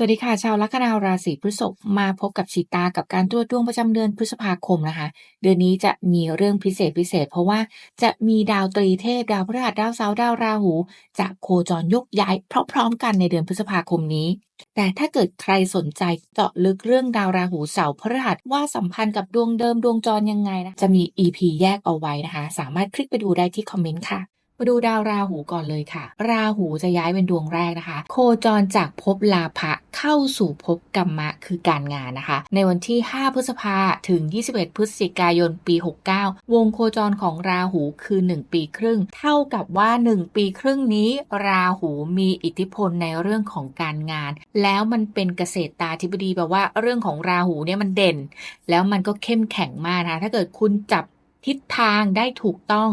สวัสดีค่ะ ชาวลัคนาราศีพฤษภมาพบกับชิตากับการตรวจดวงประจำเดือนพฤษภาคมนะคะ เดือนนี้จะมีเรื่องพิเศษพิเศษ เพราะว่าจะมีดาวตรีเทพ ดาวพฤหัสดาวเสาร์ดาวราหู จะโคจรยกย้ายพร้อมๆกันในเดือนพฤษภาคมนี้ แต่ถ้าเกิดใครสนใจเจาะลึกเรื่องดาวราหูเสาร์พฤหัสว่าสัมพันธ์กับดวงเดิมดวงจรยังไงนะจะมี EP แยกเอาไว้นะคะ สามารถคลิกไปดูได้ที่คอมเมนต์ค่ะ มาดูดาวราหูก่อนเลยค่ะ ราหูจะย้ายเป็นดวงแรกนะคะ โคจรจากภพลาภะเข้าสู่ภพกรรมะคือการงานนะคะ ในวันที่ 5 พฤษภาถึง 21 พฤศจิกายนปี 69 วงโคจรของราหูคือ 1 ปีครึ่ง เท่ากับว่า 1 ปีครึ่งนี้ ราหูมีอิทธิพลในเรื่องของการงาน แล้วมันเป็นเกษตรตาธิบดีแปลว่าเรื่องของราหูเนี่ยมันเด่น แล้วมันก็เข้มแข็งมากนะคะถ้าเกิดคุณจับ ทิศทางได้ถูกต้อง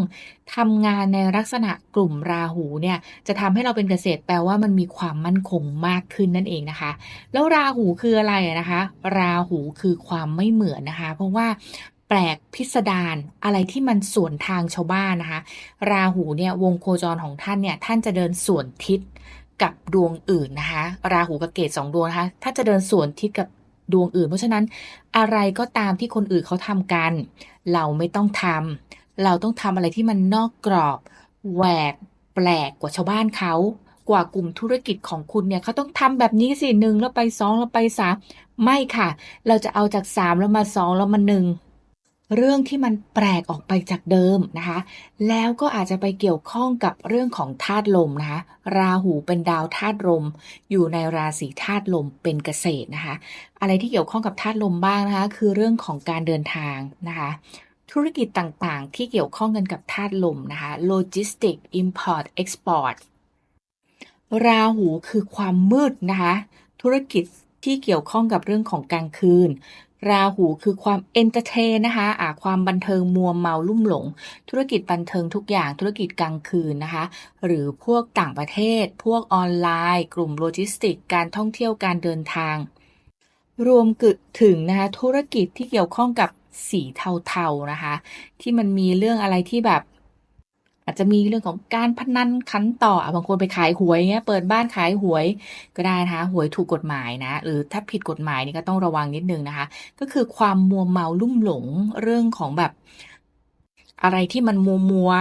ทำงานในลักษณะกลุ่มราหูเนี่ยจะทำให้เราเป็นเกษตรแปลว่ามันมีความมั่นคงมากขึ้นนั่นเองนะคะ แล้วราหูคืออะไรนะคะ ราหูคือความไม่เหมือนนะคะ เพราะว่าแปลกพิสดารอะไรที่มันสวนทางชาวบ้านนะคะ ราหูเนี่ยวงโคจรของท่านเนี่ยท่านจะเดินสวนทิศกับดวงอื่นนะคะ ราหูกับเกตสองดวงนะคะ ถ้าจะเดินสวนทิศกับ ดวงอื่น เพราะฉะนั้นอะไรก็ตามที่คนอื่นเขาทำกัน เราไม่ต้องทำเราต้องทำอะไรที่มันนอกกรอบแหวกแปลกกว่าชาวบ้านเขากว่ากลุ่มธุรกิจของคุณเนี่ยเขาต้องทำแบบนี้สิหนึ่งแล้วไปสองแล้วไปสามไม่ค่ะ เราจะเอาจากสามแล้วมาสองแล้วมาหนึ่ง เรื่องที่มันแปลกออกไปจากเดิมนะคะ แล้วก็อาจจะไปเกี่ยวข้องกับเรื่องของธาตุลมนะคะ ราหูเป็นดาวธาตุลม อยู่ในราศีธาตุลมเป็นเกษตรนะคะ อะไรที่เกี่ยวข้องกับธาตุลมบ้างนะคะ คือเรื่องของการเดินทางนะคะ ธุรกิจต่างๆ ที่เกี่ยวข้องกันกับธาตุลมนะคะ โลจิสติก import export ราหูคือความมืดนะคะ ธุรกิจที่เกี่ยวข้องกับเรื่องของกลางคืน ราหูคือความเอนเตอร์เทนนะคะอ่าความบันเทิงมัวเมาลุ่มหลง ธุรกิจบันเทิงทุกอย่าง ธุรกิจกลางคืนนะคะ หรือพวกต่างประเทศ พวกออนไลน์ กลุ่มโลจิสติก การท่องเที่ยวการเดินทาง รวมกึดถึงนะคะธุรกิจที่เกี่ยวข้องกับสีเทาๆนะคะ ที่มันมีเรื่องอะไรที่แบบ อาจจะมีเรื่องของการพนันขันต่ออบางคนไปขายหวยเงี้ยเปิดบ้านขายหวยก็ได้นะคะหวยถูกกฎหมายนะ หรือถ้าผิดกฎหมายนี่ก็ต้องระวังนิดนึงนะคะ ก็คือความมัวเมาลุ่มหลงเรื่องของแบบ อะไรที่มันมัวมัว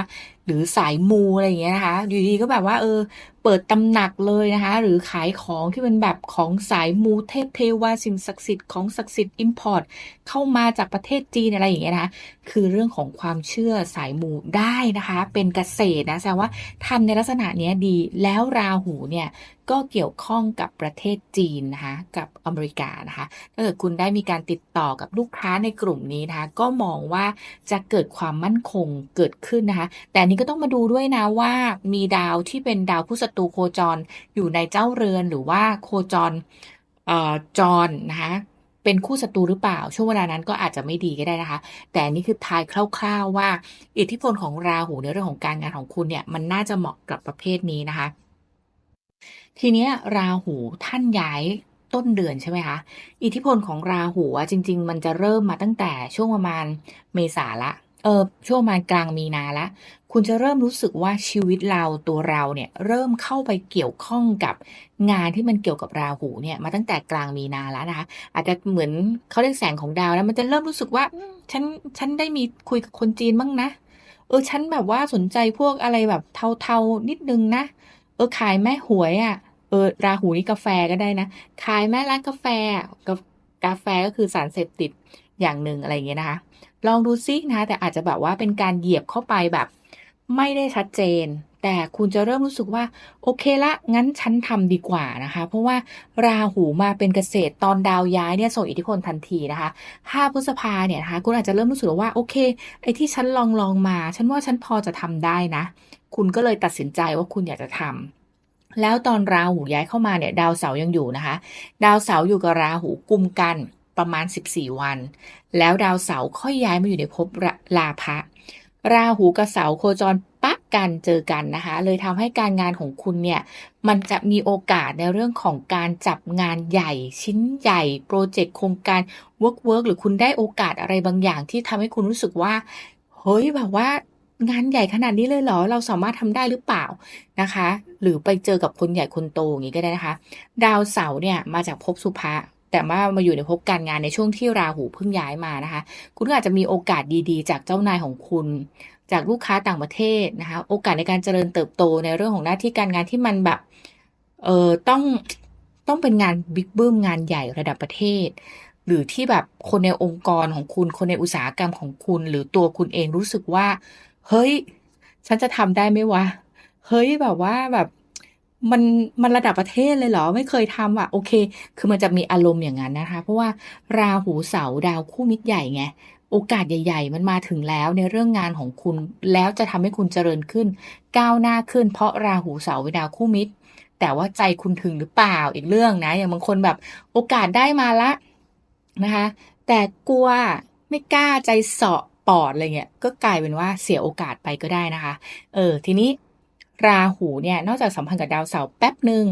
หรือสายมูอะไรอย่างเงี้ยนะคะ อยู่ดีก็แบบว่าเออ เปิดตำหนักเลยนะคะ หรือขายของที่เป็นแบบของสายมูเทพเทวาสิ่งศักดิ์สิทธิ์ของศักดิ์สิทธิ์อิมพอร์ตเข้ามาจากประเทศจีนอะไรอย่างเงี้ยนะคะคือเรื่องของความเชื่อสายมูได้นะคะ เป็นเกษตรนะแสดงว่าทำในลักษณะเนี้ยดีแล้วราหูเนี่ยก็เกี่ยวข้องกับประเทศจีนนะคะกับอเมริกานะคะถ้าเกิดคุณได้มีการติดต่อกับลูกค้าในกลุ่มนี้นะคะ ก็มองว่าจะเกิดความมั่นคงเกิดขึ้นนะคะ แต่นี้ก็ต้องมาดูด้วยนะว่ามีดาวที่เป็นดาวผู้ศัตูโคจรอยู่ในเจ้าเรือนหรือว่าโคจรเอ่อจรนะคะเป็นคู่ศัตรูหรือเปล่า ช่วงเวลานั้นก็อาจจะไม่ดีก็ได้นะคะ แต่นี่คือทายคร่าวๆว่า อิทธิพลของราหูในเรื่องของการงานของคุณเนี่ยมันน่าจะเหมาะกับประเภทนี้นะคะ ทีนี้ราหูท่านย้ายต้นเดือนใช่ไหมคะ อิทธิพลของราหูอะจริง ๆ มันจะเริ่มมาตั้งแต่ช่วงประมาณเมษาละเออช่วงประมาณกลางมีนาละ คุณจะเริ่มรู้สึกว่าชีวิตเราตัวเราเนี่ยเริ่มเข้าไปเกี่ยวข้องกับงานที่มันเกี่ยวกับราหูเนี่ยมาตั้งแต่กลางมีนาแล้วนะคะอาจจะเหมือนเขาเรียกแสงของดาวแล้วมันจะเริ่มรู้สึกว่าฉันฉันได้มีคุยกับคนจีนบ้างนะ เออฉันแบบว่าสนใจพวกอะไรแบบเทาๆนิดนึงนะ เออขายแม่หวยอะเออราหูนี่กาแฟก็ได้นะขายแม่ร้านกาแฟอะกากาแฟก็คือสารเสพติดอย่างหนึ่งอะไรอย่างเงี้ยนะคะ ลองดูซินะคะแต่อาจจะแบบว่าเป็นการเหยียบเข้าไปแบบ ไม่ได้ชัดเจน แต่คุณจะเริ่มรู้สึกว่า โอเคละ งั้นฉันทำดีกว่านะคะ เพราะว่าราหูมาเป็นเกษตรตอนดาวย้ายเนี่ยส่งอิทธิพลทันทีนะคะ5พฤษภาเนี่ยนะคะคุณอาจจะเริ่มรู้สึกว่าโอเคไอ้ที่ฉันลองลองมา ฉันว่าฉันพอจะทำได้นะ คุณก็เลยตัดสินใจว่าคุณอยากจะทำแล้วตอนราหูย้ายเข้ามาเนี่ย ดาวเสาร์ยังอยู่นะคะ ดาวเสาร์อยู่กับราหูกุมกันประมาณ 14 วัน แล้วดาวเสาร์ค่อยย้ายมาอยู่ในภพลาภะ ราหูกับเสาโคจรปะกันเจอกันนะคะ เลยทำให้การงานของคุณเนี่ย มันจะมีโอกาสในเรื่องของการจับงานใหญ่ชิ้นใหญ่โปรเจกต์โครงการ work work หรือคุณได้โอกาสอะไรบางอย่างที่ทำให้คุณรู้สึกว่า เฮ้ยแบบว่างานใหญ่ขนาดนี้เลยเหรอ เราสามารถทำได้หรือเปล่านะคะ หรือไปเจอกับคนใหญ่คนโตอย่างนี้ก็ได้นะคะ ดาวเสาร์เนี่ยมาจากภพสุภะ แต่ว่ามาอยู่ในภพการงานในช่วงที่ราหูเพิ่งย้ายมานะคะ คุณก็อาจจะมีโอกาสดีๆ จากเจ้านายของคุณ จากลูกค้าต่างประเทศนะคะ โอกาสในการเจริญเติบโตในเรื่องของหน้าที่การงานที่มันแบบเออต้องต้องเป็นงานบิ๊กบึ้มงานใหญ่ระดับประเทศ หรือที่แบบคนในองค์กรของคุณคนในอุตสาหกรรมของคุณ หรือตัวคุณเองรู้สึกว่า เฮ้ย ฉันจะทำได้ไหมวะ เฮ้ยแบบว่าแบบ มันมันระดับประเทศเลยเหรอ ไม่เคยทำอะ โอเค คือมันจะมีอารมณ์อย่างนั้นนะคะ เพราะว่าราหูเสาดาวคู่มิตรใหญ่ไงโอกาสใหญ่ ๆ มันมาถึงแล้วในเรื่องงานของคุณ แล้วจะทำให้คุณเจริญขึ้น ก้าวหน้าขึ้น เพราะราหูเสาดาวคู่มิตร แต่ว่าใจคุณถึงหรือเปล่าอีกเรื่องนะ อย่างบางคนแบบโอกาสได้มาละนะคะ แต่กลัวไม่กล้าใจเสาะปอดอะไรเงี้ย ก็กลายเป็นว่าเสียโอกาสไปก็ได้นะคะ เออ ทีนี้ ราหูเนี่ยนอกจากสัมพันธ์กับดาวเสาร์แป๊บหนึ่ง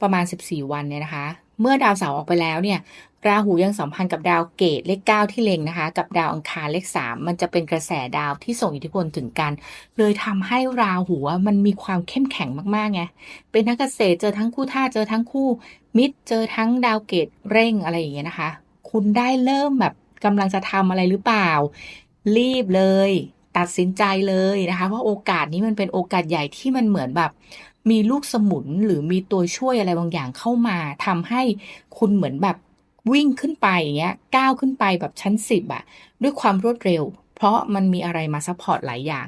ประมาณ 14 วันเนี่ยนะคะ เมื่อดาวเสาร์ออกไปแล้วเนี่ยราหูยังสัมพันธ์กับดาวเกตเลขเก้าที่เล็งนะคะ กับดาวอังคารเลขสามมันจะเป็นกระแสดาวที่ส่งอิทธิพลถึงกัน เลยทำให้ราหูมันมีความเข้มแข็งมากๆไงเป็นนักเกษตรเจอทั้งคู่ท่าเจอทั้งคู่ มิตรเจอทั้งดาวเกตเร่งอะไรอย่างเงี้ยนะคะ คุณได้เริ่มแบบกำลังจะทำอะไรหรือเปล่า รีบเลย ตัดสินใจเลยนะคะเพราโอกาสนี้มันเป็นโอกาสใหญ่ที่มันเหมือนแบบ มีลูกสมุนหรือมีตัวช่วยอะไรบางอย่างเข้ามาทำให้คุณเหมือนแบบวิ่งขึ้นไปอย่างเงี้ยก้าวขึ้นไปแบบชั้นสิบอะด้วยความรวดเร็ว เพราะมันมีอะไรมาซัพพอร์ตหลายอย่าง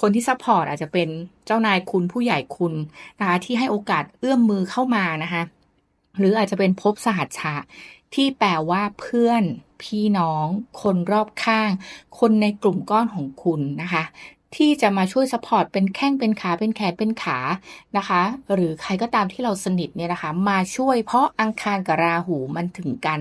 คนที่ซัพพอร์ตอาจจะเป็นเจ้านายคุณผู้ใหญ่คุณนะคะที่ให้โอกาสเอื้อมมือเข้ามานะคะหรืออาจจะเป็นภพสหัชชะที่แปลว่าเพื่อน พี่น้อง คนรอบข้าง คนในกลุ่มก้อนของคุณนะคะ ที่จะมาช่วยสปอร์ตเป็นแข้งเป็นขาเป็นแขนเป็นขานะคะ หรือใครก็ตามที่เราสนิทเนี่ยนะคะ มาช่วยเพราะอังคารกับราหูมันถึงกัน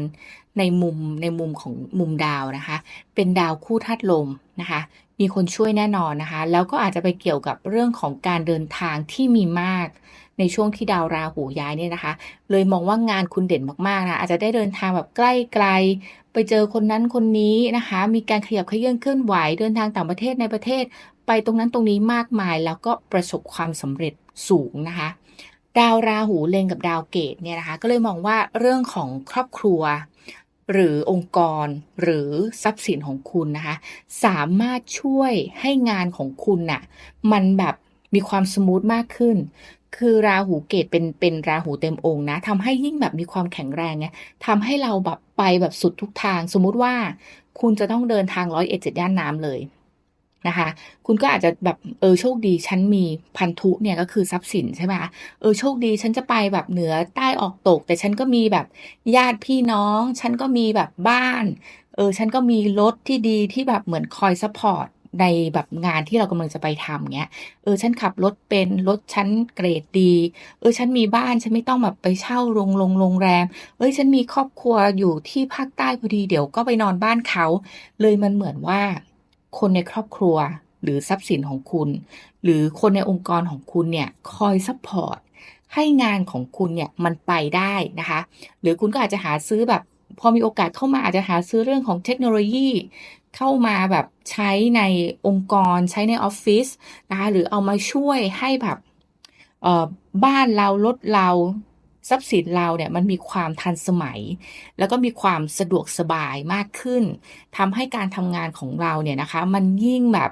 ในมุมในมุมของมุมดาวนะคะ เป็นดาวคู่ธาตุลมนะคะ มีคนช่วยแน่นอนนะคะ แล้วก็อาจจะไปเกี่ยวกับเรื่องของการเดินทางที่มีมาก ในช่วงที่ดาวราหูย้ายเนี่ยนะคะ เลยมองว่างานคุณเด่นมากๆนะอาจจะได้เดินทางแบบใกล้ไกล ไปเจอคนนั้นคนนี้นะคะ มีการขยับเขยื่อนเคลื่อนไหวเดินทางต่างประเทศในประเทศ ไปตรงนั้นตรงนี้มากมาย แล้วก็ประสบความสำเร็จสูงนะคะ ดาวราหูเล็งกับดาวเกตเนี่ยนะคะ ก็เลยมองว่าเรื่องของครอบครัวหรือองค์กรหรือทรัพย์สินของคุณนะคะ สามารถช่วยให้งานของคุณน่ะมันแบบมีความสมูทมากขึ้น คือราหูเกตเป็นเป็นราหูเต็มองค์นะทำให้ยิ่งแบบมีความแข็งแรงไงทำให้เราแบบไปแบบสุดทุกทาง สมมุติว่าคุณจะต้องเดินทางร้อยเอ็ดเจ็ดย่านน้ำเลยนะคะ คุณก็อาจจะแบบเออโชคดีฉันมีพันธุเนี่ยก็คือทรัพย์สินใช่ไหมคะเออโชคดีฉันจะไปแบบเหนือใต้ออกตก แต่ฉันก็มีแบบญาติพี่น้อง ฉันก็มีแบบบ้าน เออฉันก็มีรถที่ดีที่แบบเหมือนคอยซัพพอร์ต ในแบบงานที่เรากำลังจะไปทำเงี้ย เออ ฉันขับรถเป็น รถฉันเกรดดี เออ ฉันมีบ้าน ฉันไม่ต้องแบบไปเช่าโรงโรงโรงแรม เอ้ย ฉันมีครอบครัวอยู่ที่ภาคใต้พอดี เดี๋ยวก็ไปนอนบ้านเขา เลยมันเหมือนว่า คนในครอบครัว หรือทรัพย์สินของคุณ หรือคนในองค์กรของคุณเนี่ย คอยซัพพอร์ต ให้งานของคุณเนี่ย มันไปได้นะคะ หรือคุณก็อาจจะหาซื้อแบบ พอมีโอกาสเข้ามาอาจจะหาซื้อเรื่องของเทคโนโลยีเข้ามาแบบใช้ในองค์กรใช้ในออฟฟิศนะคะหรือเอามาช่วยให้แบบบ้านเรารถเราทรัพย์สินเราเนี่ยมันมีความทันสมัย แล้วก็มีความสะดวกสบายมากขึ้นทำให้การทำงานของเราเนี่ยนะคะ มันยิ่งแบบ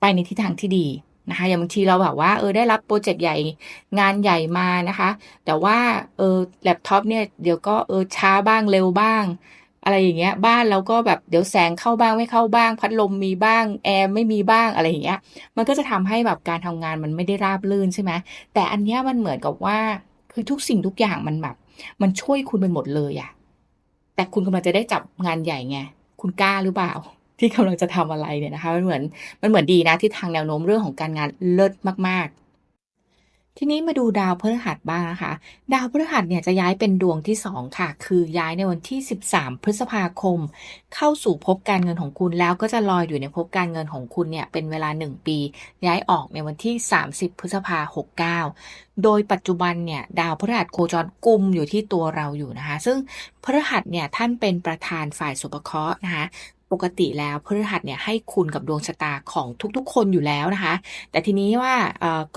ไปในทิศทางที่ดี นะคะอย่างบางทีเราแบบว่าเออได้รับโปรเจกต์ใหญ่งานใหญ่มานะคะ แต่ว่าเออแล็ปท็อปเนี่ยเดี๋ยวก็เออช้าบ้างเร็วบ้าง อะไรอย่างเงี้ย บ้านเราก็แบบเดี๋ยวแสงเข้าบ้างไม่เข้าบ้าง พัดลมมีบ้างแอร์ไม่มีบ้างอะไรอย่างเงี้ย มันก็จะทำให้แบบการทำงานมันไม่ได้ราบรื่นใช่ไหมแต่อันเนี้ยมันเหมือนกับว่าคือทุกสิ่งทุกอย่างมันแบบมันช่วยคุณไปหมดเลยอะแต่คุณกำลังจะได้จับงานใหญ่ไงคุณกล้าหรือเปล่า ที่กำลังจะทำอะไรเนี่ยนะคะมันเหมือนมันเหมือนดีนะที่ทางแนวโน้มเรื่องของการงานเลิศมากๆทีนี้มาดูดาวพฤหัสบ้างนะคะ ดาวพฤหัสเนี่ยจะย้ายเป็นดวงที่ 2 ค่ะ คือย้ายในวันที่ 13 พฤษภาคม เข้าสู่ภพการเงินของคุณแล้วก็จะลอยอยู่ในภพการเงินของคุณเนี่ยเป็นเวลา 1 ปี ย้ายออกในวันที่ 30 พฤษภาคม69 โดยปัจจุบันเนี่ยดาวพฤหัสโคจรกุมอยู่ที่ตัวเราอยู่นะคะ ซึ่งพฤหัสเนี่ยท่านเป็นประธานฝ่ายสุภเคราะห์นะคะ ปกติแล้วพฤหัสเนี่ยให้คุณกับดวงชะตาของทุกๆ คนอยู่แล้วนะคะ แต่ทีนี้ว่า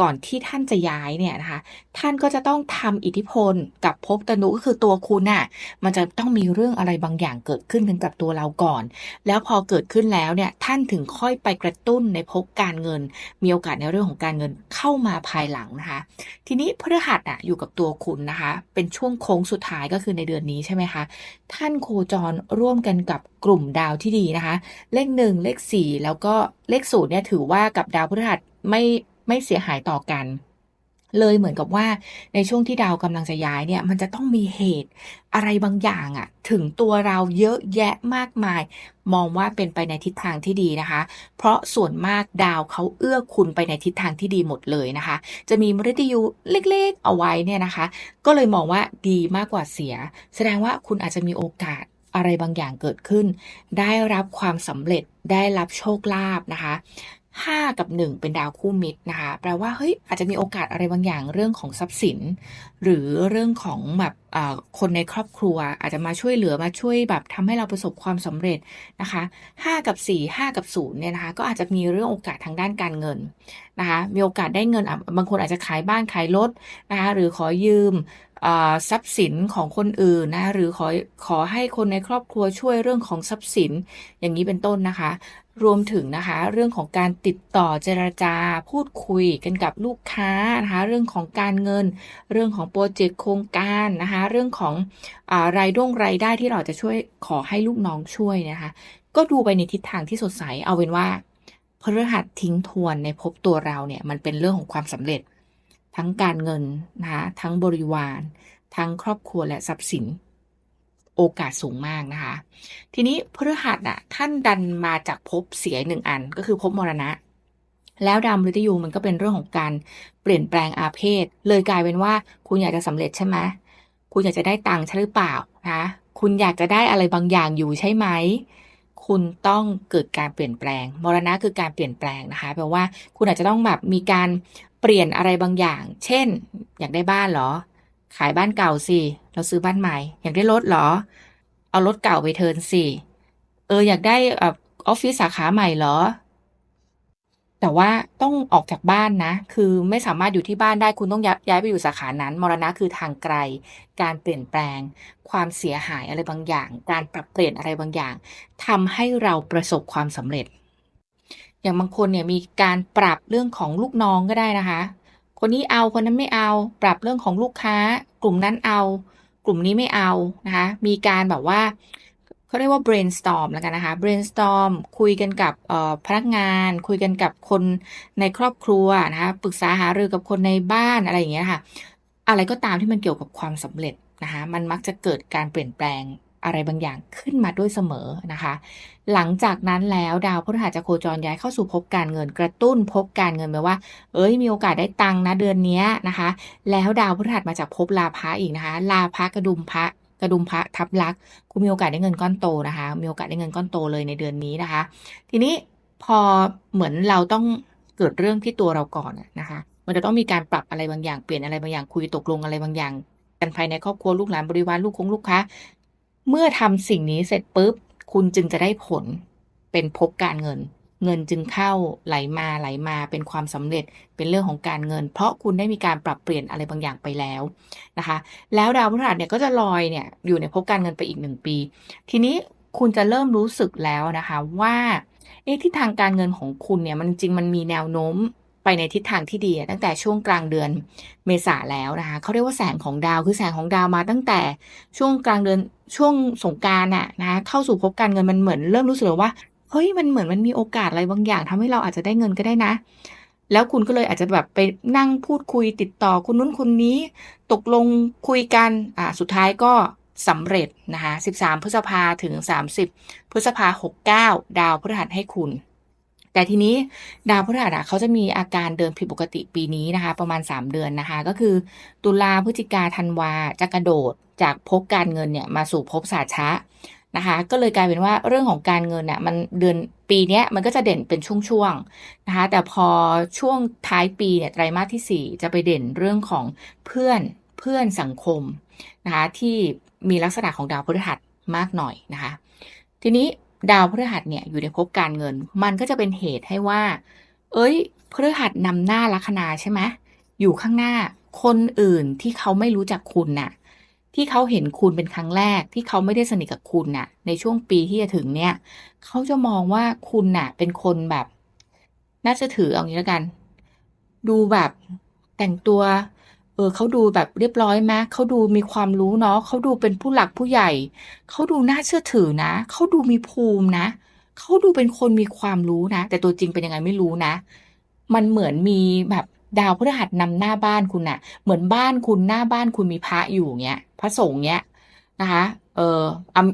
ก่อนที่ท่านจะย้ายเนี่ยนะคะ ท่านก็จะต้องทำอิทธิพลกับภพตนุก็คือตัวคุณน่ะมันจะต้องมีเรื่องอะไรบางอย่างเกิดขึ้นกันกับตัวเราก่อน แล้วพอเกิดขึ้นแล้วเนี่ยท่านถึงค่อยไปกระตุ้นในภพการเงิน มีโอกาสในเรื่องของการเงินเข้ามาภายหลังนะคะ ทีนี้พฤหัสอะอยู่กับตัวคุณนะคะ เป็นช่วงโค้งสุดท้ายก็คือในเดือนนี้ใช่ไหมคะท่านโคจรร่วมกันกับ กลุ่มดาวที่ดีนะคะ เลขหนึ่งเลขสี่แล้วก็เลขศูนย์เนี่ยถือว่ากับดาวพฤหัสไม่ไม่เสียหายต่อกัน เลยเหมือนกับว่าในช่วงที่ดาวกำลังจะย้ายเนี่ย มันจะต้องมีเหตุอะไรบางอย่างอะถึงตัวเราเยอะแยะมากมาย มองว่าเป็นไปในทิศทางที่ดีนะคะ เพราะส่วนมากดาวเขาเอื้อคุณไปในทิศทางที่ดีหมดเลยนะคะ จะมีมฤตยูเล็กๆ เอาไว้เนี่ยนะคะ ก็เลยมองว่าดีมากกว่าเสีย แสดงว่าคุณอาจจะมีโอกาส อะไรบางอย่างเกิดขึ้น ได้รับความสำเร็จได้รับโชคลาภนะคะ5กับ1เป็นดาวคู่มิตรนะคะ แปลว่าเฮ้ยอาจจะมีโอกาสอะไรบางอย่างเรื่องของทรัพย์สิน หรือเรื่องของแบบคนในครอบครัว อาจจะมาช่วยเหลือมาช่วยแบบทำให้เราประสบความสำเร็จนะคะ5กับ4 5กับ0เนี่ยนะคะก็อาจจะมีเรื่องโอกาสทางด้านการเงินนะคะ มีโอกาสได้เงินบางคนอาจจะขายบ้านขายรถนะคะหรือขอยืม ทรัพย์สินของคนอื่นนะหรือขอขอให้คนในครอบครัวช่วยเรื่องของทรัพย์สินอย่างนี้เป็นต้นนะคะ รวมถึงนะคะ เรื่องของการติดต่อเจรจาพูดคุยกันกับลูกค้านะคะเรื่องของการเงิน เรื่องของโปรเจกต์โครงการนะคะเรื่องของอารายด้งรายได้ที่เราจะช่วยขอให้ลูกน้องช่วยนะคะ ก็ดูไปในทิศทางที่สดใสเอาเป็นว่าพฤหัสทิ้งทวนในภพตัวเราเนี่ยมันเป็นเรื่องของความสำเร็จ ทั้งการเงินนะคะทั้งบริวาร ทั้งครอบครัวและทรัพย์สิน โอกาสสูงมากนะคะ ทีนี้พฤหัสอะท่านดันมาจากภพเสียหนึ่งอันก็คือภพมรณะ แล้วดาวมฤตยูมันก็เป็นเรื่องของการเปลี่ยนแปลงอาเพศ เลยกลายเป็นว่าคุณอยากจะสำเร็จใช่ไหมคุณอยากจะได้ตังค์ใช่หรือเปล่านะคุณอยากจะได้อะไรบางอย่างอยู่ใช่ไหมคุณต้องเกิดการเปลี่ยนแปลง มรณะคือการเปลี่ยนแปลงนะคะแปลว่าคุณอาจจะต้องแบบมีการ เปลี่ยนอะไรบางอย่าง เช่น อยากได้บ้านเหรอ ขายบ้านเก่าสิ เราซื้อบ้านใหม่ อยากได้รถเหรอ เอารถเก่าไปเทินสิ เอออยากได้ออฟฟิศสาขาใหม่เหรอ แต่ว่าต้องออกจากบ้านนะ คือไม่สามารถอยู่ที่บ้านได้คุณต้องย้ายย้ายไปอยู่สาขานั้น มรณะคือทางไกล การเปลี่ยนแปลง ความเสียหายอะไรบางอย่าง การปรับเปลี่ยนอะไรบางอย่างทำให้เราประสบความสำเร็จ อย่างบางคนเนี่ยมีการปรับเรื่องของลูกน้องก็ได้นะคะ คนนี้เอาคนนั้นไม่เอา ปรับเรื่องของลูกค้า กลุ่มนั้นเอา กลุ่มนี้ไม่เอานะคะ มีการแบบว่าเขาเรียกว่า brainstorm แล้วกันนะคะ brainstorm คุยกันกับพนักงาน คุยกันกับคนในครอบครัวนะคะปรึกษาหารือกับคนในบ้านอะไรอย่างเงี้ยค่ะ อะไรก็ตามที่มันเกี่ยวกับความสำเร็จนะคะ มันมักจะเกิดการเปลี่ยนแปลง อะไรบางอย่างขึ้นมาด้วยเสมอนะคะ หลังจากนั้นแล้วดาวพฤหัสจะโคจรย้ายเข้าสู่ภพการเงินกระตุ้นภพการเงินแปลว่า เอ้ยมีโอกาสได้ตังค์นะเดือนนี้นะคะ แล้วดาวพฤหัสมาจากภพลาภะอีกนะคะ ลาภะกระดุมพระกระดุมพระทับลักคุณมีโอกาสได้เงินก้อนโตนะคะ มีโอกาสได้เงินก้อนโตเลยในเดือนนี้นะคะ ทีนี้พอเหมือนเราต้องเกิดเรื่องที่ตัวเราก่อนนะคะ มันจะต้องมีการปรับอะไรบางอย่างเปลี่ยนอะไรบางอย่างคุยตกลงอะไรบางอย่าง กันภายในครอบครัวลูกหลานบริวารลูกคงลูกค้า เมื่อทำสิ่งนี้เสร็จปุ๊บ คุณจึงจะได้ผลเป็นภพการเงิน เงินจึงเข้าไหลมาไหลมาเป็นความสำเร็จเป็นเรื่องของการเงิน เพราะคุณได้มีการปรับเปลี่ยนอะไรบางอย่างไปแล้วนะคะ แล้วดาวพฤหัสเนี่ยก็จะลอยเนี่ยอยู่ในภพการเงินไปอีกหนึ่งปี ทีนี้คุณจะเริ่มรู้สึกแล้วนะคะว่าเอ๊ะทิศทางการเงินของคุณเนี่ยมันจริงมันมีแนวโน้ม ไปในทิศทางที่ดีตั้งแต่ช่วงกลางเดือนเมษาแล้วนะคะเขาเรียกว่าแสงของดาวคือแสงของดาวมาตั้งแต่ช่วงกลางเดือนช่วงสงการนต์อะนะคะเข้าสู่ภพการเงินมันเหมือนเริ่มรู้สึกว่าเฮ้ยมันเหมือนมันมีโอกาสอะไรบางอย่างทำให้เราอาจจะได้เงินก็ได้นะ แล้วคุณก็เลยอาจจะแบบไปนั่งพูดคุยติดต่อคนนู้นคนนี้ ตกลงคุยกันอ่าสุดท้ายก็สำเร็จนะคะ 13 พฤษภาถึง 30 พฤษภา 69 ดาวพฤหัสให้คุณ แต่ทีนี้ดาวพฤหัสเขาจะมีอาการเดินผิดปกติปีนี้นะคะ ประมาณ 3 เดือนนะคะ ก็คือ ตุลาพฤศจิกาธันวาจะกระโดดจากภพการเงินเนี่ยมาสู่ภพสาชะนะคะ ก็เลยกลายเป็นว่าเรื่องของการเงินเนี่ยมันเดือนปีนี้มันก็จะเด่นเป็นช่วงๆนะคะ แต่พอช่วงท้ายปีเนี่ยไตรมาสที่ 4 จะไปเด่นเรื่องของเพื่อนเพื่อนสังคมนะคะที่มีลักษณะของดาวพฤหัสมากหน่อยนะคะ ทีนี้ ดาวพฤหัสเนี่ยอยู่ในภพการเงิน มันก็จะเป็นเหตุให้ว่า เอ้ยพฤหัสนำหน้าลัคนาใช่ไหมอยู่ข้างหน้าคนอื่นที่เขาไม่รู้จักคุณน่ะ ที่เขาเห็นคุณเป็นครั้งแรก ที่เขาไม่ได้สนิทกับคุณน่ะ ในช่วงปีที่จะถึงเนี่ย เขาจะมองว่าคุณน่ะ เป็นคนแบบ น่าจะถือเอางี้แล้วกัน ดูแบบแต่งตัว เออเขาดูแบบเรียบร้อยไหมเขาดูมีความรู้เนาะเขาดูเป็นผู้หลักผู้ใหญ่ เขาดูน่าเชื่อถือนะ เขาดูมีภูมินะ เขาดูเป็นคนมีความรู้นะ แต่ตัวจริงเป็นยังไงไม่รู้นะ มันเหมือนมีแบบดาวพฤหัสนำหน้าบ้านคุณน่ะ เหมือนบ้านคุณหน้าบ้านคุณมีพระอยู่เงี้ย พระสงฆ์เงี้ยนะคะ เออ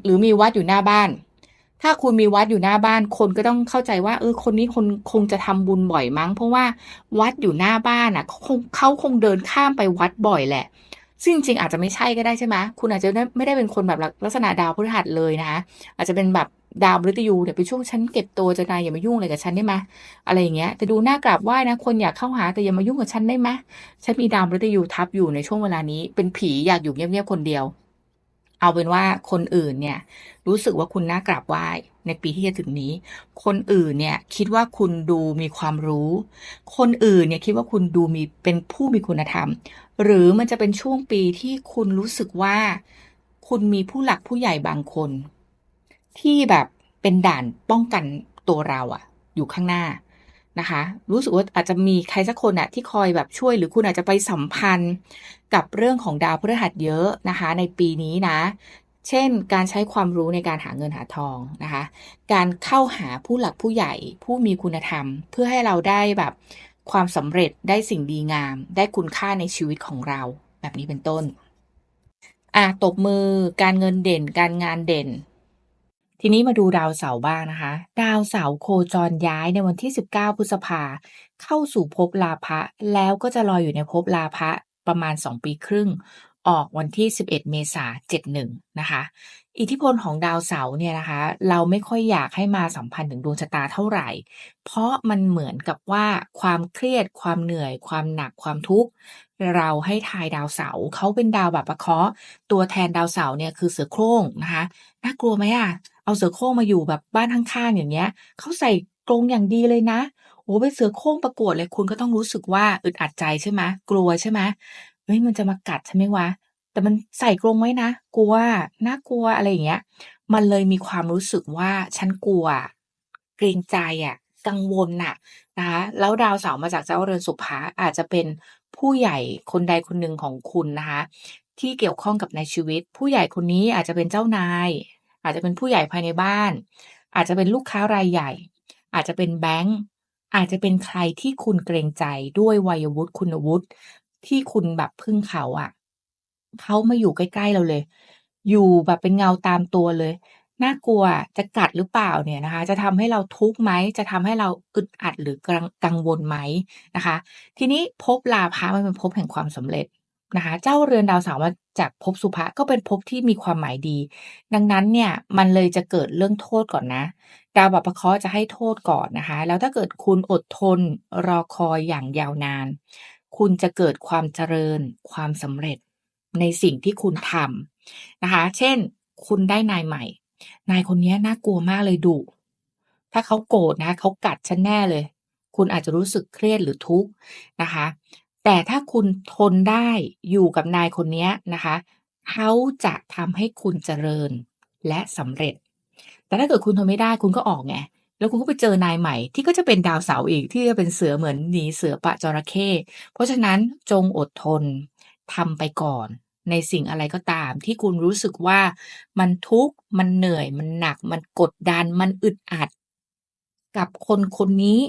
หรือมีวัดอยู่หน้าบ้าน ถ้าคุณมีวัดอยู่หน้าบ้าน คนก็ต้องเข้าใจว่าเออคนนี้คนคงจะทำบุญบ่อยมั้ง เพราะว่าวัดอยู่หน้าบ้านอะเขาคงเขาคงเดินข้ามไปวัดบ่อยแหละ ซึ่งจริงอาจจะไม่ใช่ก็ได้ใช่ไหมคุณอาจจะไม่ได้เป็นคนแบบลักษณะดาวพฤหัสเลยนะคะอาจจะเป็นแบบดาวมฤตยูเนี่ยเป็นช่วงฉันเก็บตัวจะนายอย่ามายุ่งอะไรกับฉันได้ไหมอะไรอย่างเงี้ยแต่ดูหน่ากราบไหว้นะ คนอยากเข้าหาแต่อย่ามายุ่งกับฉันได้ไหมฉันมีดาวมฤตยูทับอยู่ในช่วงเวลานี้ เป็นผีอยากอยู่เงียบๆคนเดียว เอาเป็นว่าคนอื่นเนี่ยรู้สึกว่าคุณน่ากราบไหว้ในปีที่จะถึงนี้ คนอื่นเนี่ยคิดว่าคุณดูมีความรู้ คนอื่นเนี่ยคิดว่าคุณดูมีเป็นผู้มีคุณธรรม หรือมันจะเป็นช่วงปีที่คุณรู้สึกว่า คุณมีผู้หลักผู้ใหญ่บางคน ที่แบบเป็นด่านป้องกันตัวเราอะอยู่ข้างหน้า นะคะ รู้สึกว่าอาจจะมีใครสักคนอะที่คอยแบบช่วย หรือคุณอาจจะไปสัมพันธ์กับเรื่องของดาวพฤหัสเยอะนะคะ ในปีนี้นะ เช่น การใช้ความรู้ในการหาเงินหาทองนะคะ การเข้าหาผู้หลักผู้ใหญ่ผู้มีคุณธรรม เพื่อให้เราได้แบบความสำเร็จได้สิ่งดีงาม ได้คุณค่าในชีวิตของเรา แบบนี้เป็นต้นอะตบมือการเงินเด่น การงานเด่น ทีนี้มาดูดาวเสาร์บ้างนะคะ ดาวเสาร์โคจรย้ายในวันที่ 19 พฤษภาเข้าสู่ภพลาภะแล้วก็จะลอยอยู่ในภพลาภะประมาณ 2 ปีครึ่ง ออกวันที่ 11 เมษายน71 นะคะ อิทธิพลของดาวเสาร์เนี่ยนะคะ เราไม่ค่อยอยากให้มาสัมพันธ์ถึงดวงชะตาเท่าไหร่ เพราะมันเหมือนกับว่าความเครียด ความเหนื่อย ความหนัก ความทุกข์เราให้ทายดาวเสาร์เขาเป็นดาวแบบประเคาะตัวแทนดาวเสาร์เนี่ยคือเสือโคร่งนะคะ น่ากลัวไหมอะ เอาเสือโคร่งมาอยู่แบบบ้านข้างๆอย่างเงี้ยเขาใส่กรงอย่างดีเลยนะโอ้เป็นเสือโคร่งประกวดเลยคุณก็ต้องรู้สึกว่าอึดอัดใจใช่ไหมกลัวใช่ไหมเฮ้ยมันจะมากัดใช่ไหมวะ แต่มันใส่กรงไว้นะกลัวน่ากลัวอะไรอย่างเงี้ย มันเลยมีความรู้สึกว่าฉันกลัว เกรงใจอะ กังวลน่ะนะคะแล้วดาวเสาร์มาจากเจ้าเรือนสุภาอาจจะเป็นผู้ใหญ่คนใดคนหนึ่งของคุณนะคะ ที่เกี่ยวข้องกับในชีวิต ผู้ใหญ่คนนี้อาจจะเป็นเจ้านาย อาจจะเป็นผู้ใหญ่ภายในบ้าน อาจจะเป็นลูกค้ารายใหญ่ อาจจะเป็นแบงก์อาจจะเป็นใครที่คุณเกรงใจด้วยวัยวุฒิคุณวุฒิที่คุณแบบพึ่งเขาอะเขามาอยู่ใกล้ๆเราเลย อยู่แบบเป็นเงาตามตัวเลยน่ากลัวจะกัดหรือเปล่าเนี่ยนะคะ จะทำให้เราทุกข์ไหมจะทำให้เราอึดอัดหรือกังกงวลไหมนะคะ ทีนี้ภพลาภะมันเป็นภพแห่งความสำเร็จ นะคะ เจ้าเรือนดาวเสาร์มาจากภพสุภะก็เป็นภพที่มีความหมายดี ดังนั้นเนี่ยมันเลยจะเกิดเรื่องโทษก่อนนะ ดาวบัพเคราะห์จะให้โทษก่อนนะคะ แล้วถ้าเกิดคุณอดทนรอคอยอย่างยาวนาน คุณจะเกิดความเจริญ ความสำเร็จในสิ่งที่คุณทำนะคะ เช่น คุณได้นายใหม่ นายคนนี้น่ากลัวมากเลยดุถ้าเขาโกรธนะเขากัดฉันแน่เลย คุณอาจจะรู้สึกเครียดหรือทุกข์นะคะ แต่ถ้าคุณทนได้อยู่กับนายคนนี้นะคะ เขาจะทำให้คุณเจริญและสำเร็จ แต่ถ้าเกิดคุณทนไม่ได้คุณก็ออกไง แล้วคุณก็ไปเจอนายใหม่ ที่ก็จะเป็นดาวเสาร์อีกที่จะเป็นเสือเหมือนหนีเสือปะจระเข้ เพราะฉะนั้นจงอดทนทำไปก่อนในสิ่งอะไรก็ตาม ที่คุณรู้สึกว่ามันทุกข์มันเหนื่อยมันหนัก มันกดดันมันอึดอัด กับคนคนนี้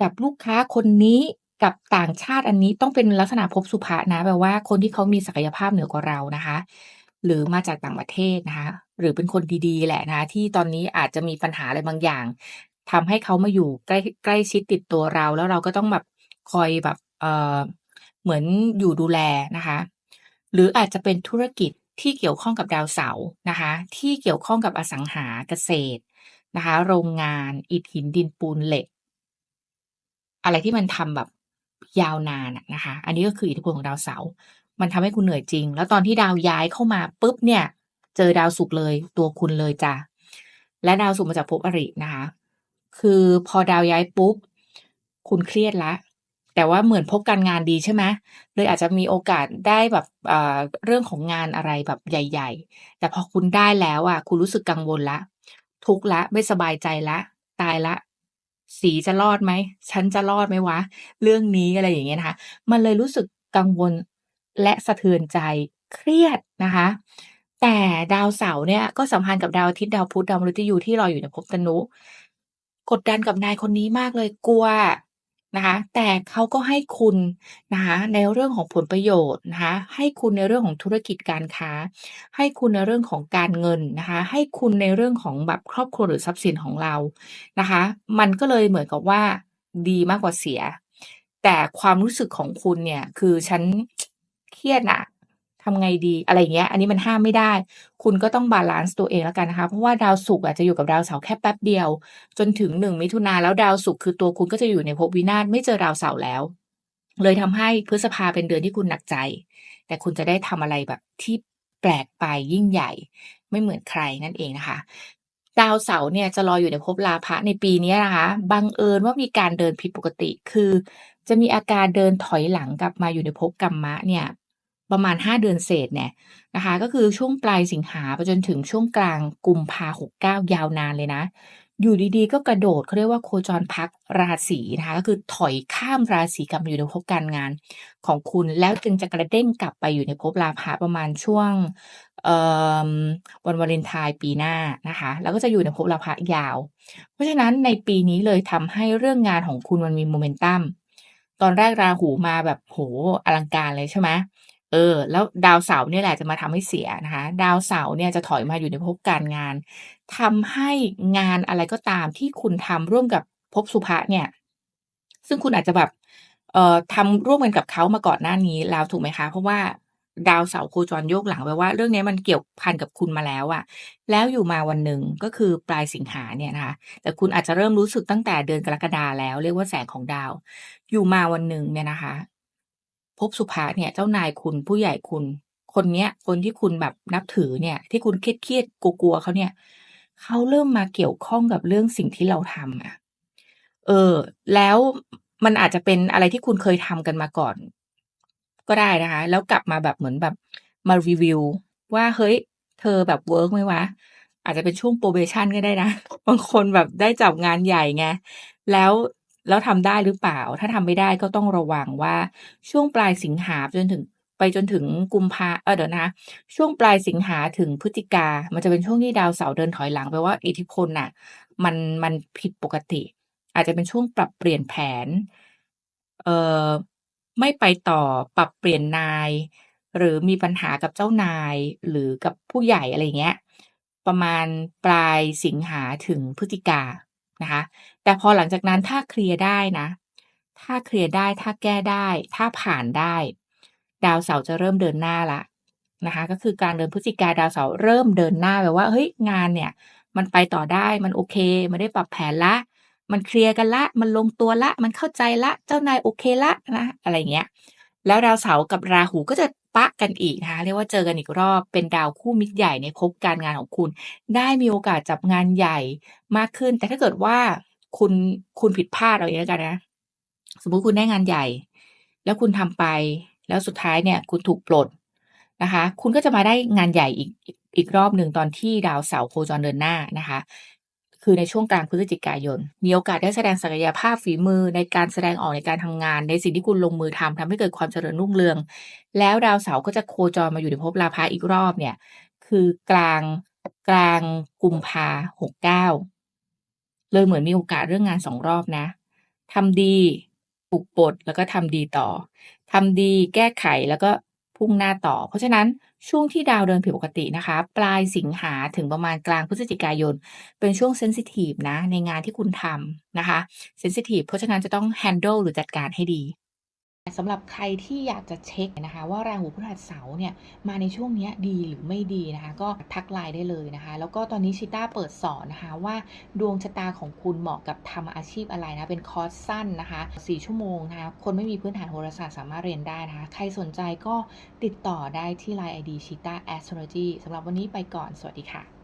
กับลูกค้าคนนี้ กับต่างชาติอันนี้ต้องเป็นลักษณะภพสุภะนะแปลว่าคนที่เขามีศักยภาพเหนือกว่าเรานะคะ หรือมาจากต่างประเทศนะคะ หรือเป็นคนดี ๆ แหละนะคะ ที่ตอนนี้อาจจะมีปัญหาอะไรบางอย่างทำให้เขามาอยู่ใกล้ใกล้ชิดติดตัวเรา แล้วเราก็ต้องแบบคอยแบบ เอ่อ เหมือนอยู่ดูแลนะคะ หรืออาจจะเป็นธุรกิจที่เกี่ยวข้องกับดาวเสาร์นะคะ ที่เกี่ยวข้องกับอสังหาเกษตรนะคะ โรงงาน อิฐหินดินปูนเหล็ก อะไรที่มันทำแบบ ยาวนานอะนะคะ อันนี้ก็คืออิทธิพลของดาวเสาร์มันทำให้คุณเหนื่อยจริง แล้วตอนที่ดาวย้ายเข้ามาปุ๊บเนี่ย เจอดาวศุกร์เลยตัวคุณเลยจ้ะและดาวศุกร์มาจากภพอรินะคะ คือพอดาวย้ายปุ๊บคุณเครียดล้วแต่ว่าเหมือนพบการงานดีใช่ไหมเลยอาจจะมีโอกาสได้แบบเเรื่องของงานอะไรแบบใหญ่ ๆ แต่พอคุณได้แล้วอะ คุณรู้สึกกังวลละ ทุกข์ละไม่สบายใจละ ตายละ สีจะรอดไหม ฉันจะรอดไหมวะ เรื่องนี้อะไรอย่างเงี้ยนะคะ มันเลยรู้สึกกังวลและสะเทือนใจเครียดนะคะ แต่ดาวเสาร์เนี่ยก็สัมพันธ์กับดาวอาทิตย์ดาวพุธดาวมฤตยูที่ลอยอยู่ในภพตนุ กดดันกับนายคนนี้มากเลยกลัว นะคะ แต่เขาก็ให้คุณนะคะในเรื่องของผลประโยชน์นะคะ ให้คุณในเรื่องของธุรกิจการค้า ให้คุณในเรื่องของการเงินนะคะ ให้คุณในเรื่องของแบบครอบครัวหรือทรัพย์สินของเรานะคะ มันก็เลยเหมือนกับว่าดีมากกว่าเสีย แต่ความรู้สึกของคุณเนี่ย คือฉัน เครียดอะ ทำไงดีอะไรเงี้ย อันนี้มันห้ามไม่ได้ คุณก็ต้องบาลันซ์ตัวเองแล้วกันนะคะ เพราะว่าดาวศุกร์อะจะอยู่กับดาวเสาร์แค่แป๊บเดียว จนถึง1มิถุนาแล้วดาวศุกร์คือตัวคุณก็จะอยู่ในภพวินาศไม่เจอดาวเสาร์แล้ว เลยทำให้พฤษภาเป็นเดือนที่คุณหนักใจ แต่คุณจะได้ทำอะไรแบบที่แปลกไปยิ่งใหญ่ ไม่เหมือนใครนั่นเองนะคะดาวเสาร์เนี่ยจะลอยอยู่ในภพราพะในปีนี้นะคะบังเอิญว่ามีการเดินผิดปกติ คือ จะมีอาการเดินถอยหลังกลับมาอยู่ในภพกัมมะเนี่ย ประมาณ 5 เดือนเศษเนี่ยนะคะก็คือช่วงปลายสิงหาไปจนถึงช่วงกลางกุมภา69ยาวนานเลยนะ อยู่ดีๆ ก็กระโดดเขาเรียกว่าโคจรพักราศีนะคะก็คือถอยข้ามราศีกลับมอยู่ในภพการงานของคุณ แล้วจึงจะกระเด้งกลับไปอยู่ในภพราพะประมาณช่วงวันวาเลนไทน์ปีหน้านะคะ แล้วก็จะอยู่ในภพราพะยาว เพราะฉะนั้นในปีนี้เลยทำให้เรื่องงานของคุณมันมีโมเมนตัมตอนแรกราหูมาแบบโหอลังการเลยใช่ไหม เออ แล้วดาวเสาร์เนี่ยแหละจะมาทำให้เสียนะคะ ดาวเสาร์เนี่ยจะถอยมาอยู่ในภพการงานทำให้งานอะไรก็ตามที่คุณทำร่วมกับภพสุภะเนี่ย ซึ่งคุณอาจจะแบบ เอ่อทำร่วมกันกับเขามาก่อนหน้านี้แล้วถูกไหมคะ เพราะว่าดาวเสาร์โคจรโยกหลังแปลว่าเรื่องนี้มันเกี่ยวพันกับคุณมาแล้วอะแล้วอยู่มาวันหนึ่งก็คือปลายสิงหาเนี่ยนะคะ แต่คุณอาจจะเริ่มรู้สึกตั้งแต่เดือนกรกฎาแล้ว เรียกว่าแสงของดาว อยู่มาวันหนึ่งเนี่ยนะคะ ภพสุภะเนี่ยเจ้านายคุณผู้ใหญ่คุณ คนเนี้ย คนที่คุณแบบนับถือเนี่ย ที่คุณเครียดๆกลัวๆเขาเนี่ยเขาเริ่มมาเกี่ยวข้องกับเรื่องสิ่งที่เราทำอะ เออ แล้วมันอาจจะเป็นอะไรที่คุณเคยทำกันมาก่อน ก็ได้นะคะ แล้วกลับมาแบบเหมือนแบบมารีวิว ว่าเฮ้ย เธอแบบเวิร์กไหมวะ อาจจะเป็นช่วง probation ก็ได้นะ บางคนแบบได้จับงานใหญ่ไง แล้ว แล้วทำได้หรือเปล่า ถ้าทำไม่ได้ก็ต้องระวังว่าช่วงปลายสิงหาจนถึงไปจนถึงกุมภาเออเดี๋ยวนะช่วงปลายสิงหาถึงพฤศจิกา มันจะเป็นช่วงที่ดาวเสาร์เดินถอยหลังแปลว่าอิทธิพลน่ะ มันมันผิดปกติ อาจจะเป็นช่วงปรับเปลี่ยนแผน เอ่อไม่ไปต่อปรับเปลี่ยนนาย หรือมีปัญหากับเจ้านายหรือกับผู้ใหญ่อะไรอย่างเงี้ย ประมาณปลายสิงหาถึงพฤศจิกา นะคะ แต่พอหลังจากนั้นถ้าเคลียร์ได้นะ ถ้าเคลียร์ได้ถ้าแก้ได้ ถ้าผ่านได้ ดาวเสาร์จะเริ่มเดินหน้าแล้วนะคะก็คือกลางเดือนพฤศจิกาดาวเสาร์เริ่มเดินหน้าแบบว่าเฮ้ยงานเนี่ย มันไปต่อได้มันโอเค มันได้ปรับแผนล้วมันเคลียร์กันล้วมันลงตัวล้วมันเข้าใจล้วเจ้านายโอเคล้วนะอะไรเงี้ย แล้วดาวเสาร์กับราหูก็จะปะกันอีกนะคะเรียกว่าเจอกันอีกรอบเป็นดาวคู่มิตรใหญ่ในภพการงานของคุณ ได้มีโอกาสจับงานใหญ่มากขึ้น แต่ถ้าเกิดว่าคุณคุณผิดพลาดเอาอย่างนี้แล้วกันนะ สมมุติคุณได้งานใหญ่ แล้วคุณทำไป แล้วสุดท้ายเนี่ย คุณถูกปลดนะคะ คุณก็จะมาได้งานใหญ่อีกอีกอีกรอบหนึ่งตอนที่ดาวเสาร์โคจรเดินหน้านะคะ คือในช่วงกลางพฤศจิกายน มีโอกาสได้แสดงศักยภาพฝีมือในการแสดงออกในการทำงาน ในสิ่งที่คุณลงมือทำทำให้เกิดความเจริญรุ่งเรือง แล้วดาวเสาร์ก็จะโคจรมาอยู่ในภพราพะอีกรอบเนี่ย คือกลางกลางกุมภา69เก้าเลยเหมือนมีโอกาสเรื่องงาน2รอบนะทำดีถูกปลดแล้วก็ทำดีต่อทำดีแก้ไขแล้วก็พุ่งหน้าต่อ เพราะฉะนั้น ช่วงที่ดาวเดินผิดปกตินะคะ ปลายสิงหาถึงประมาณกลางพฤศจิกายน เป็นช่วงเซนซิทีฟนะในงานที่คุณทำนะคะเซนซิทีฟเพราะฉะนั้นจะต้องแฮนด์ลหรือจัดการให้ดี สำหรับใครที่อยากจะเช็คนะคะ ว่าราหูพฤหัสเสาร์เนี่ยมาในช่วงนี้ดีหรือไม่ดีนะคะ ก็ทัก LINE ได้เลยนะคะ แล้วก็ตอนนี้ชิต้าเปิดสอนนะคะว่าดวงชะตาของคุณเหมาะกับทำอาชีพอะไรนะเป็นคอร์สสั้นนะคะ4ชั่วโมงนะคะคนไม่มีพื้นฐานโหราศาสตร์สามารถเรียนได้นะคะ ใครสนใจก็ติดต่อได้ที่ LINE ID Cheetah Astrology สำหรับวันนี้ไปก่อนสวัสดีค่ะ